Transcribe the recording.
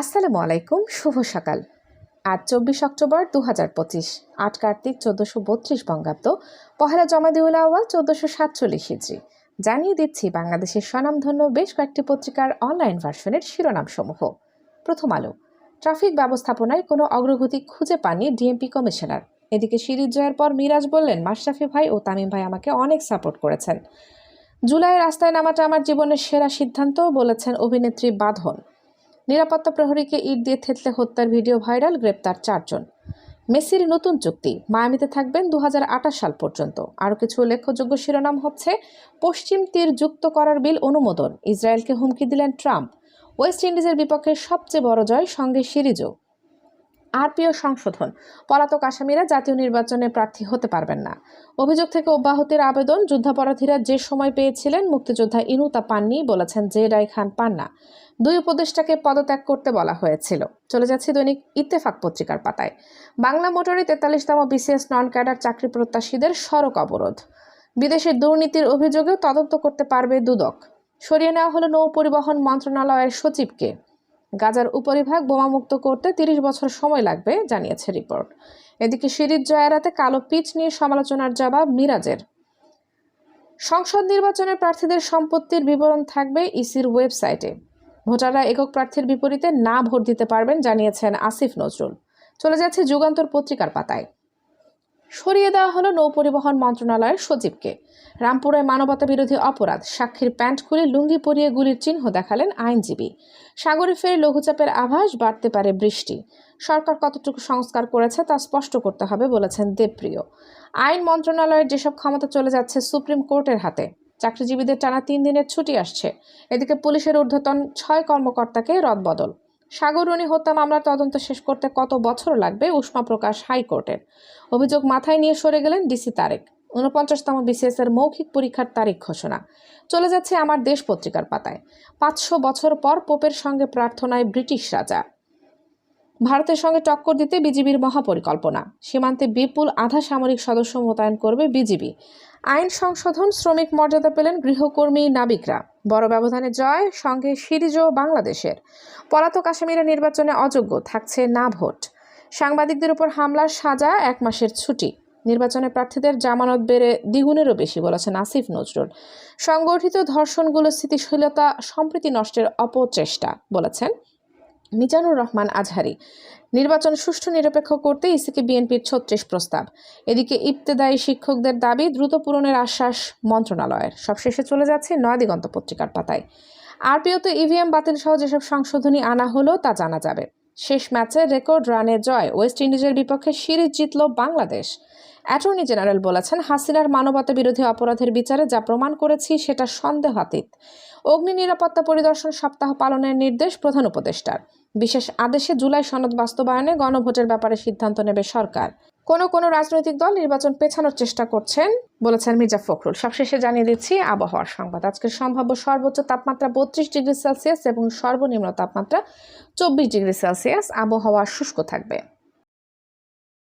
আসসালামু আলাইকুম, শুভ সকাল। আজ চব্বিশ অক্টোবর দু হাজার পঁচিশ, আট কার্তিক চোদ্দোশো বত্রিশ বঙ্গাব্দ, পহেলা জমাদিউল আওয়াল চোদ্দোশো সাতচল্লিশ হিজড়ি। জানিয়ে দিচ্ছি বাংলাদেশের স্বনামধন্য বেশ কয়েকটি পত্রিকার অনলাইন ভার্সনের শিরোনামসমূহ। প্রথম আলো, ট্রাফিক ব্যবস্থাপনায় কোনো অগ্রগতি খুঁজে পাননি ডিএমপি কমিশনার। এদিকে সিরিজ জয়ের পর মিরাজ বললেন, মাশরাফি ভাই ও তামিম ভাই আমাকে অনেক সাপোর্ট করেছেন। জুলাই রাস্তায় নামাটা আমার জীবনের সেরা সিদ্ধান্ত বলেছেন অভিনেত্রী বাঁধন। নিরাপত্তা প্রহরীকে ইট দিয়ে থেতলে হত্যার ভিডিও ভাইরাল, গ্রেপ্তার চারজন। মেসির নতুন চুক্তি, মায়ামিতে থাকবেন দু হাজার আঠাশ সাল পর্যন্ত। আরও কিছু উল্লেখযোগ্য শিরোনাম হচ্ছে, পশ্চিম তীর যুক্ত করার বিল অনুমোদন, ইসরায়েলকে হুমকি দিলেন ট্রাম্প। ওয়েস্ট ইন্ডিজের বিপক্ষে সবচেয়ে বড় জয় সঙ্গে সিরিজও। আরপিও সংশোধন। পলাতক আসামিরা জাতীয় নির্বাচনে প্রার্থী হতে পারবেন না। অভিযোগ থেকে অব্যাহতির আবেদন যুদ্ধাপরাধীরা যে সময় পেয়েছিলেন, মুক্তিযোদ্ধা ইনু তা পাননি বলেছেন জেডাই খান পান না দুই উপদেষ্টাকে পদত্যাগ করতে বলা হয়েছিল। চলে যাচ্ছে দৈনিক ইত্তেফাক পত্রিকার পাতায়। বাংলা মোটরে তেতাল্লিশতম বিসিএস নন ক্যাডার চাকরি প্রত্যাশীদের সড়ক অবরোধ। বিদেশের দুর্নীতির অভিযোগেও তদন্ত করতে পারবে দুদক। সরিয়ে নেওয়া হলো নৌ পরিবহন মন্ত্রণালয়ের সচিবকে। গাজার উপরিভাগ বোমামুক্ত করতে তিরিশ বছর সময় লাগবে, জানিয়েছে রিপোর্ট। এদিকে সিরিজ জয়ারাতে কালো পিচ নিয়ে সমালোচনার জবাব মিরাজের। সংসদ নির্বাচনে প্রার্থীদের সম্পত্তির বিবরণ থাকবে ইসির ওয়েবসাইটে। ভোটাররা একক প্রার্থীর বিপরীতে না ভোট দিতে পারবেন, জানিয়েছেন আসিফ নজরুল। চলে যাচ্ছে যুগান্তর পত্রিকার পাতায়। সরিয়ে দেওয়া হলো নৌপরিবহন মন্ত্রণালয়ের সচিবকে। রামপুরায় মানবতা বিরোধী অপরাধ সাক্ষীর প্যান্ট খুলে লুঙ্গি পরিয়ে গুলির চিহ্ন দেখালেন আইনজীবী। সাগরে ফের লঘুচাপের আভাস বাড়তে পারে বৃষ্টি। সরকার কতটুকু সংস্কার করেছে তা স্পষ্ট করতে হবে বলেছেন দেবপ্রিয়। আইন মন্ত্রণালয়ের যেসব ক্ষমতা চলে যাচ্ছে সুপ্রিম কোর্টের হাতে, চাকরিজীবীদের টানা তিন দিনের ছুটি আসছে। এদিকে পুলিশের ঊর্ধ্বতন ছয় কর্মকর্তাকে রদবদল। সাগররণী হত্যা মামলার তদন্ত শেষ করতে কত বছর লাগবে? উষ্মা প্রকাশ, হাইকোর্টের। অভিযোগ মাথায় নিয়ে সরে গেলেন ডিসি তারেক। উনপঞ্চাশতম বিসিএস এর মৌখিক পরীক্ষার তারিখ ঘোষণা। চলে যাচ্ছে আমার দেশ পত্রিকার পাতায়। পাঁচশো বছর পর পোপের সঙ্গে প্রার্থনায় ব্রিটিশ রাজা। ভারতের সঙ্গে টক্কর দিতে বিজিবির মহাপরিকল্পনা। সীমান্তে বিপুল আধা সামরিক সদস্য মোতায়েন করবে বিজিবি আইন সংশোধন শ্রমিক মর্যাদা পেলেন গৃহকর্মী নাবিকরা। বড় ব্যবধানে জয়, সঙ্গে সিরিজও বাংলাদেশের। পলাতক আসামিরা নির্বাচনে অযোগ্য, থাকছে না ভোট। সাংবাদিকদের উপর হামলার সাজা এক মাসের ছুটি। নির্বাচনে প্রার্থীদের জামানত বেড়ে দ্বিগুণেরও বেশি বলেছেন আসিফ নজরুল। সংগঠিত ধর্ষণগুলো স্থিতিশীলতা সম্প্রীতি নষ্টের অপচেষ্টা, বলেছেন মিজানুর রহমান আজহারি। নির্বাচন সুষ্ঠু নিরপেক্ষ করতে ইসিকে বিএনপির ছত্রিশ প্রস্তাব। এদিকে ইবতেদায়ী শিক্ষকদের দাবি দ্রুত পূরণের আশ্বাস মন্ত্রণালয়ের। সবশেষে চলে যাচ্ছে নয়াদিগন্ত পত্রিকার পাতায়। আরপিওতে ইভিএম বাতিল সহ যেসব সংশোধনী আনা হলো তা জানা যাবে। শেষ ম্যাচে রেকর্ড রানে জয়, ওয়েস্ট ইন্ডিজের বিপক্ষে সিরিজ জিতল বাংলাদেশ। অ্যাটর্নি জেনারেল বলেছেন, হাসিনার মানবতা বিরোধী অপরাধের বিচারে যা প্রমাণ করেছি সেটা সন্দেহাতীত। অগ্নি নিরাপত্তা পরিদর্শন সপ্তাহ পালনের নির্দেশ প্রধান উপদেষ্টার। বিশেষ আদেশে জুলাই সনদ বাস্তবায়নে গণভোটের ব্যাপারে সিদ্ধান্ত নেবে সরকার। কোনো কোনো রাজনৈতিক দল নির্বাচন পেছানোর চেষ্টা করছেন, বলেছেন মির্জা ফখরুল। সবশেষে জানিয়ে দিচ্ছি, আবহাওয়ার সংবাদ। আজকের সম্ভাব্য সর্বোচ্চ তাপমাত্রা বত্রিশ ডিগ্রি সেলসিয়াস এবং সর্বনিম্ন তাপমাত্রা চব্বিশ ডিগ্রি সেলসিয়াস। আবহাওয়া শুষ্ক থাকবে।